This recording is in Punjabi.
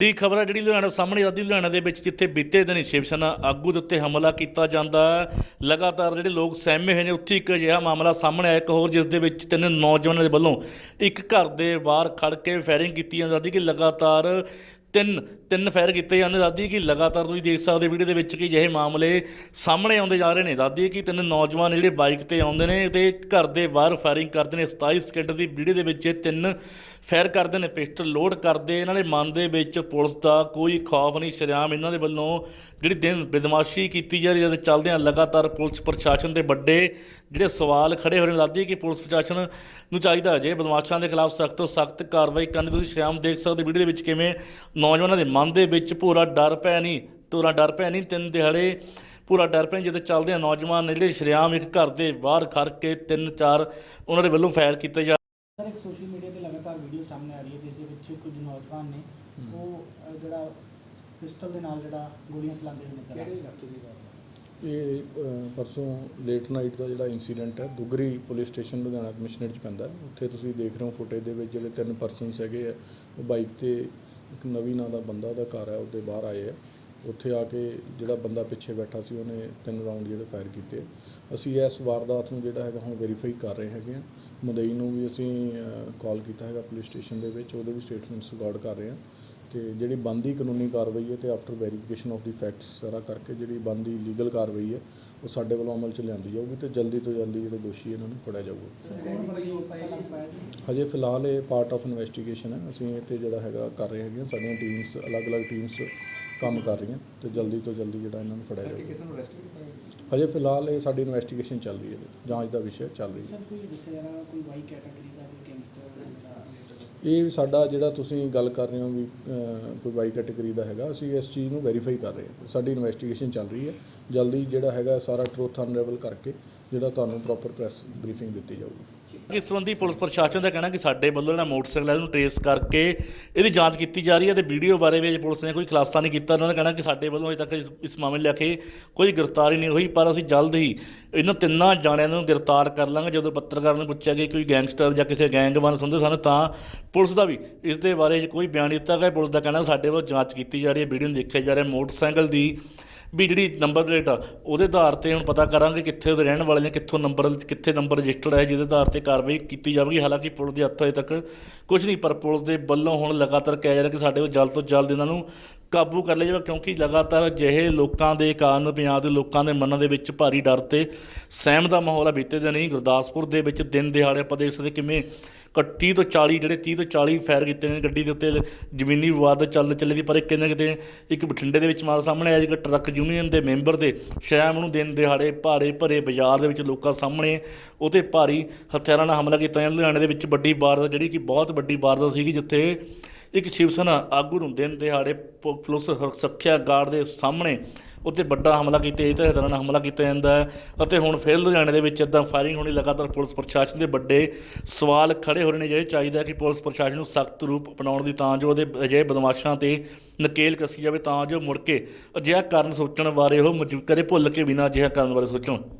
ਦੀ ਖਬਰ ਹੈ ਜਿਹੜੀ ਲੁਧਿਆਣਾ ਸਾਹਮਣੇ ਆਦੀ ਲੁਧਿਆਣਾ ਦੇ ਵਿੱਚ ਜਿੱਥੇ ਬੀਤੇ ਦਿਨ ਸ਼ਿਵ ਸੈਨਾ ਆਗੂ ਦੇ ਉੱਤੇ ਹਮਲਾ ਕੀਤਾ ਜਾਂਦਾ ਲਗਾਤਾਰ ਜਿਹੜੇ ਲੋਕ ਸਹਿਮੇ ਹੋਏ ਨੇ, ਉੱਥੇ ਇੱਕ ਅਜਿਹਾ ਮਾਮਲਾ ਸਾਹਮਣੇ ਆਇਆ, ਇੱਕ ਹੋਰ ਜਿਸ ਦੇ ਵਿੱਚ ਤਿੰਨ ਨੌਜਵਾਨਾਂ ਦੇ ਵੱਲੋਂ ਇੱਕ ਘਰ ਦੇ ਬਾਹਰ ਖੜ ਕੇ ਫਾਇਰਿੰਗ ਕੀਤੀ ਜਾਂਦੀ ਕਿ ਲਗਾਤਾਰ ਤਿੰਨ ਤਿੰਨ ਫਾਇਰ ਕੀਤੇ ਜਾਂਦੇ ਦਾਦੀ ਕਿ ਲਗਾਤਾਰ ਤੁਸੀਂ ਦੇਖ ਸਕਦੇ ਵੀਡੀਓ ਦੇ ਵਿੱਚ ਕਿ ਜਿਹੇ ਮਾਮਲੇ ਸਾਹਮਣੇ ਆਉਂਦੇ ਜਾ ਰਹੇ ਨੇ। ਦਾਦੀ ਕਿ ਤਿੰਨ ਨੌਜਵਾਨ ਜਿਹੜੇ ਬਾਈਕ ਤੇ ਆਉਂਦੇ ਨੇ ਤੇ ਘਰ ਦੇ ਬਾਹਰ ਫਾਇਰਿੰਗ ਕਰਦੇ ਨੇ। 27 ਸਕਿੰਟ ਦੀ ਵੀਡੀਓ ਦੇ ਵਿੱਚ ਤਿੰਨ ਫਾਇਰ ਕਰਦੇ ਨੇ, ਪਿਸਟਲ ਲੋਡ ਕਰਦੇ, ਇਹਨਾਂ ਦੇ ਮਨ ਦੇ ਵਿੱਚ ਪੁਲਿਸ ਦਾ ਕੋਈ ਖੌਫ ਨਹੀਂ, ਸ਼ਰਿਆਮ ਇਹਨਾਂ ਦੇ ਵੱਲੋਂ ਜਿਹੜੀ ਦਿਨ ਬਦਮਾਸ਼ੀ ਕੀਤੀ ਜਾ ਰਹੀ ਹੈ ਤੇ ਚੱਲਦਿਆਂ ਲਗਾਤਾਰ ਪੁਲਿਸ ਪ੍ਰਸ਼ਾਸਨ ਦੇ ਵੱਡੇ ਜਿਹੜੇ ਸਵਾਲ ਖੜੇ ਹੋ ਰਹੇ ਨੇ, ਲੱਗਦੀ ਕਿ ਪੁਲਿਸ ਪ੍ਰਸ਼ਾਸਨ ਨੂੰ ਚਾਹੀਦਾ ਹੈ ਜੇ ਬਦਮਾਸ਼ਾਂ ਦੇ ਖਿਲਾਫ ਸਖਤ ਤੋਂ ਸਖਤ ਕਾਰਵਾਈ ਕਰਨੀ। ਤੁਸੀਂ ਸ਼ਰਿਆਮ ਦੇਖ ਸਕਦੇ ਵੀਡੀਓ ਦੇ ਵਿੱਚ ਕਿਵੇਂ ਨੌਜਵਾਨਾਂ ਦੇ ਮਨ ਦੇ ਵਿੱਚ ਪੂਰਾ ਡਰ ਪਿਆ ਨਹੀਂ ਪੂਰਾ ਡਰ ਪਿਆ ਨਹੀਂ ਤਿੰਨ ਦਿਹਾੜੇ ਪੂਰਾ ਡਰ ਪਿਆ ਜਦੋਂ ਚੱਲਦੇ ਆ ਨੌਜਵਾਨ ਨੇ ਜਿਹੜੇ ਸ਼ਰਿਆਮ ਇੱਕ ਘਰ ਦੇ ਬਾਹਰ ਖੜ ਕੇ ਤਿੰਨ ਚਾਰ ਉਹਨਾਂ ਦੇ ਵੱਲੋਂ ਫਾਇਰ ਕੀਤੇ ਜਾ ਸਰ, ਇੱਕ ਸੋਸ਼ਲ ਮੀਡੀਆ ਵੀਡੀਓ ਸਾਹਮਣੇ ਆ ਰਹੀ ਹੈ ਜਿਸ ਦੇ ਵਿੱਚ ਕੁਝ ਨੌਜਵਾਨ ਨੇ ਉਹ ਅ, ਜਿਹੜਾ ਪਿਸਟਲ ਦੇ ਨਾਲ ਜਿਹੜਾ ਗੋਲੀਆਂ ਚਲਾਉਂਦੇ ਹੋਏ ਨਜ਼ਰ ਆ ਰਹੇ ਇਲਾਕੇ ਦੀ ਗੱਲ ਇਹ ਅ, ਪਰਸੋਂ ਲੇਟ ਨਾਈਟ ਦਾ ਜਿਹੜਾ ਇਨਸੀਡੈਂਟ ਹੈ Dugri police station Ludhiana commissioner ਚ ਪੈਂਦਾ ਹੈ। ਉੱਥੇ ਤੁਸੀਂ ਦੇਖ ਰਹੇ ਹੋ ਫੁਟੇਜ ਦੇ ਵਿੱਚ ਜਿਹੜੇ ਤਿੰਨ ਪਰਸਨਸ ਹੈਗੇ ਆ ਉਹ ਬਾਈਕ ਤੇ ਇੱਕ ਨਵੀਂ ਨਾਂ ਦਾ ਬੰਦਾ ਦਾ ਘਰ ਹੈ ਉਹਦੇ ਬਾਹਰ ਆਏ ਆ। ਉੱਥੇ ਆ ਕੇ ਜਿਹੜਾ ਬੰਦਾ ਪਿੱਛੇ ਬੈਠਾ ਸੀ ਉਹਨੇ ਤਿੰਨ ਰਾਉਂਡ ਜਿਹੜੇ ਫਾਇਰ ਕੀਤੇ। ਅਸੀਂ ਇਸ ਵਾਰਦਾਤ ਨੂੰ ਜਿਹੜਾ ਹੈਗਾ ਹੁਣ ਵੈਰੀਫਾਈ ਕਰ ਰਹੇ ਹੈਗੇ ਆ। ਮਦਈ ਨੂੰ ਵੀ ਅਸੀਂ ਕਾਲ ਕੀਤਾ ਹੈਗਾ ਪੁਲਿਸ ਸਟੇਸ਼ਨ ਦੇ ਵਿੱਚ, ਉਹਦੇ ਵੀ ਸਟੇਟਮੈਂਟਸ ਰਿਕਾਰਡ ਕਰ ਰਹੇ ਹਾਂ। ਅਤੇ ਜਿਹੜੀ ਬਣਦੀ ਕਾਨੂੰਨੀ ਕਾਰਵਾਈ ਹੈ ਅਤੇ after verification of the facts ਸਾਰਾ ਕਰਕੇ ਜਿਹੜੀ ਬਣਦੀ ਲੀਗਲ ਕਾਰਵਾਈ ਹੈ, ਉਹ ਸਾਡੇ ਵੱਲੋਂ ਅਮਲ ਚ ਲਿਆਂਦੀ ਜਾਊਗੀ ਅਤੇ ਜਲਦੀ ਤੋਂ ਜਲਦੀ ਜਿਹੜੇ ਦੋਸ਼ੀ ਇਹਨਾਂ ਨੂੰ ਫੜਿਆ ਜਾਊਗਾ। ਹਜੇ ਫਿਲਹਾਲ ਇਹ ਪਾਰਟ ਆਫ ਇਨਵੈਸਟੀਗੇਸ਼ਨ ਹੈ। ਅਸੀਂ ਇਹ ਤੇ ਜਿਹੜਾ ਹੈਗਾ ਕਰ ਰਹੇ ਹੈਗੇ ਹਾਂ। ਸਾਡੀਆਂ ਟੀਮਸ ਅਲੱਗ-ਅਲੱਗ ਟੀਮਸ ਕੰਮ ਕਰ ਰਹੀਆਂ ਤੇ ਜਲਦੀ ਤੋਂ ਜਲਦੀ ਜਿਹੜਾ ਇਹਨਾਂ ਨੂੰ ਫੜਿਆ ਨੂੰ ਅਰੈਸਟ ਕੀਤਾ ਹਜੇ ਫਿਲਹਾਲ ਇਹ ਸਾਡੀ ਇਨਵੈਸਟੀਗੇਸ਼ਨ ਚੱਲ ਰਹੀ ਹੈ ਜਾਂਚ ਦਾ ਵਿਸ਼ਾ ਚੱਲ ਰਹੀ ਹੈ। ਸਰ ਕੋਈ ਦੱਸਿਆ ਜਾ ਰਿਹਾ ਕੋਈ ਵਾਈ ਕੈਟਾਗਰੀ ਦਾ ਕੋਈ ਗੈਂਗਸਟਰ ਦਾ ਇਹ ਸਾਡਾ ਜਿਹੜਾ ਤੁਸੀਂ ਗੱਲ ਕਰ ਰਹੇ ਹੋ ਵੀ ਕੋਈ ਵਾਈ ਕੈਟਾਗਰੀ ਦਾ ਹੈਗਾ ਅਸੀਂ ਇਸ ਚੀਜ਼ ਨੂੰ ਵੈਰੀਫਾਈ ਕਰ ਰਹੇ ਹਾਂ। ਸਾਡੀ ਇਨਵੈਸਟੀਗੇਸ਼ਨ ਚੱਲ ਰਹੀ ਹੈ। ਜਲਦੀ ਜਿਹੜਾ ਹੈਗਾ ਸਾਰਾ ਟਰੂਥ ਅਨਰੇਵਲ ਕਰਕੇ ਜਿਹੜਾ ਤੁਹਾਨੂੰ ਪ੍ਰੋਪਰ ਪ੍ਰੈਸ ਬਰੀਫਿੰਗ ਦਿੱਤੀ ਜਾਊਗੀ। ਇਸ ਸੰਬੰਧੀ ਪੁਲਿਸ ਪ੍ਰਸ਼ਾਸਨ ਦਾ ਕਹਿਣਾ ਕਿ ਸਾਡੇ ਵੱਲੋਂ ਜਿਹੜਾ ਮੋਟਰਸਾਈਕਲ ਹੈ ਉਹਨੂੰ ਟ੍ਰੇਸ ਕਰਕੇ ਇਹਦੀ ਜਾਂਚ ਕੀਤੀ ਜਾ ਰਹੀ ਹੈ ਤੇ ਵੀਡੀਓ ਬਾਰੇ ਵੀ ਅਜੇ ਪੁਲਿਸ ਨੇ ਕੋਈ ਖੁਲਾਸਾ ਨਹੀਂ ਕੀਤਾ। ਉਹਨਾਂ ਦਾ ਕਹਿਣਾ ਕਿ ਸਾਡੇ ਵੱਲੋਂ ਅਜੇ ਤੱਕ ਇਸ ਇਸ ਮਾਮਲੇ ਲੈ ਕੇ ਕੋਈ ਗ੍ਰਿਫਤਾਰੀ ਨਹੀਂ ਹੋਈ, ਪਰ ਅਸੀਂ ਜਲਦ ਹੀ ਇਹਨਾਂ ਤਿੰਨਾਂ ਜਾਣਿਆਂ ਨੂੰ ਗ੍ਰਿਫਤਾਰ ਕਰ ਲਾਂਗੇ। ਜਦੋਂ ਪੱਤਰਕਾਰ ਨੂੰ ਪੁੱਛਿਆ ਕਿ ਕੋਈ ਗੈਂਗਸਟਰ ਜਾਂ ਕਿਸੇ ਗੈਂਗ ਸੁਣਦੇ ਸਨ, ਤਾਂ ਪੁਲਿਸ ਦਾ ਵੀ ਇਸ ਦੇ ਬਾਰੇ ਕੋਈ ਬਿਆਨ ਨਹੀਂ ਦਿੱਤਾ ਗਿਆ। ਪੁਲਿਸ ਦਾ ਕਹਿਣਾ ਸਾਡੇ ਵੱਲੋਂ ਜਾਂਚ ਕੀਤੀ ਜਾ ਰਹੀ ਹੈ, ਵੀਡੀਓ ਨੂੰ ਦੇਖਿਆ ਜਾ ਰਿਹਾ ਮੋਟਰਸਾਈਕਲ ਦੀ ਵੀ ਜਿਹੜੀ ਨੰਬਰ ਪਲੇਟ ਆ, ਉਹਦੇ ਆਧਾਰ ਤੇ ਹੁਣ ਪਤਾ ਕਰਾਂਗੇ ਕਿੱਥੇ ਉਹਦੇ ਰਹਿਣ ਵਾਲੇ ਨੇ, ਕਿੱਥੋਂ ਨੰਬਰ ਕਿੱਥੇ ਨੰਬਰ ਰਜਿਸਟਰਡ ਹੈ, ਜਿਹਦੇ ਆਧਾਰ ਤੇ ਕਾਰਵਾਈ ਕੀਤੀ ਜਾਵੇਗੀ। ਹਾਲਾਂਕਿ ਪੁਲਿਸ ਦੇ ਹੱਥ ਅਜੇ ਤੱਕ ਕੁਝ ਨਹੀਂ, ਪਰ ਪੁਲਿਸ ਦੇ ਵੱਲੋਂ ਹੁਣ ਲਗਾਤਾਰ ਕਿਹਾ ਜਾ ਰਿਹਾ ਕਿ ਸਾਡੇ ਕੋਲ ਜਲਦ ਤੋਂ ਜਲਦ ਇਹਨਾਂ ਨੂੰ ਕਾਬੂ ਕਰ ਲਿਆ ਜਾਵੇ ਕਿਉਂਕਿ ਲਗਾਤਾਰ ਅਜਿਹੇ ਲੋਕਾਂ ਦੇ ਕਾਰਨ, ਪੰਜਾਬ ਦੇ ਲੋਕਾਂ ਦੇ ਮਨਾਂ ਦੇ ਵਿੱਚ ਭਾਰੀ ਡਰ ਤੇ ਸਹਿਮ ਦਾ ਮਾਹੌਲ ਆ ਬੀਤੇ ਦਿਨ ਹੀ ਗੁਰਦਾਸਪੁਰ ਦੇ ਵਿੱਚ ਦਿਨ ਦਿਹਾੜੇ ਆਪਾਂ ਦੇਖ ਸਕਦੇ ਕਿਵੇਂ ਘੱਟ 30 ਤੋਂ 40 ਜਿਹੜੇ 30 ਤੋਂ 40 ਫਾਇਰ ਕੀਤੇ ਨੇ ਗੱਡੀ ਦੇ ਉੱਤੇ, ਜ਼ਮੀਨੀ ਵਿਵਾਦ ਚੱਲ ਚੱਲੇ ਦੀ, ਪਰ ਇੱਕ ਕਿਤੇ ਨਾ ਕਿਤੇ ਇੱਕ ਬਠਿੰਡੇ ਦੇ ਵਿੱਚ ਮਾਲ ਸਾਹਮਣੇ ਆਇਆ ਜਿਹੜਾ ਟਰੱਕ ਯੂਨੀਅਨ ਦੇ ਮੈਂਬਰ ਦੇ ਸ਼ਾਮ ਨੂੰ ਦਿਨ ਦਿਹਾੜੇ ਭਾਰੇ ਭਰੇ ਬਾਜ਼ਾਰ ਦੇ ਵਿੱਚ ਲੋਕਾਂ ਸਾਹਮਣੇ ਉਹ ਭਾਰੀ ਹਥਿਆਰਾਂ ਨਾਲ ਹਮਲਾ ਕੀਤਾ ਜਾਂਦਾ। ਲੁਧਿਆਣੇ ਦੇ ਵਿੱਚ ਵੱਡੀ ਵਾਰਦਾਤ ਜਿਹੜੀ ਕਿ ਬਹੁਤ ਵੱਡੀ ਵਾਰਦਾਤ ਸੀਗੀ, ਜਿੱਥੇ ਇੱਕ ਸ਼ਿਵ ਸੈਨਾ ਆਗੂ ਨੂੰ ਦਿਨ ਦਿਹਾੜੇ ਪੁ- ਪੁਲਿਸ ਸੁਰੱਖਿਆ ਗਾਰਡ ਦੇ ਸਾਹਮਣੇ ਉੱਤੇ ਵੱਡਾ ਹਮਲਾ ਕੀਤਾ, ਇਹ ਤਾਂ ਨਾਲ ਹਮਲਾ ਕੀਤਾ ਜਾਂਦਾ ਹੈ। ਅਤੇ ਹੁਣ ਫਿਰ ਲੁਧਿਆਣੇ ਦੇ ਵਿੱਚ ਇਦਾਂ ਫਾਇਰਿੰਗ ਹੋਣੀ ਲਗਾਤਾਰ ਪੁਲਿਸ ਪ੍ਰਸ਼ਾਸਨ ਦੇ ਵੱਡੇ ਸਵਾਲ ਖੜੇ ਹੋ ਰਹੇ ਨੇ ਜੇ ਚਾਹੀਦਾ ਕਿ ਪੁਲਿਸ ਪ੍ਰਸ਼ਾਸਨ ਨੂੰ ਸਖਤ ਰੂਪ ਅਪਣਾਉਣ ਦੀ, ਤਾਂ ਜੋ ਉਹਦੇ ਅਜਿਹੇ ਬਦਮਾਸ਼ਾਂ ਤੇ ਨਕੇਲ ਕੱਸੀ ਜਾਵੇ, ਤਾਂ ਜੋ ਮੁੜ ਕੇ ਅਜਿਹਾ ਕਰਨ ਸੋਚਣ ਬਾਰੇ ਉਹ ਕਦੇ ਭੁੱਲ ਕੇ ਬਿਨਾਂ ਅਜਿਹਾ ਕਰਨ ਬਾਰੇ ਸੋਚਣ।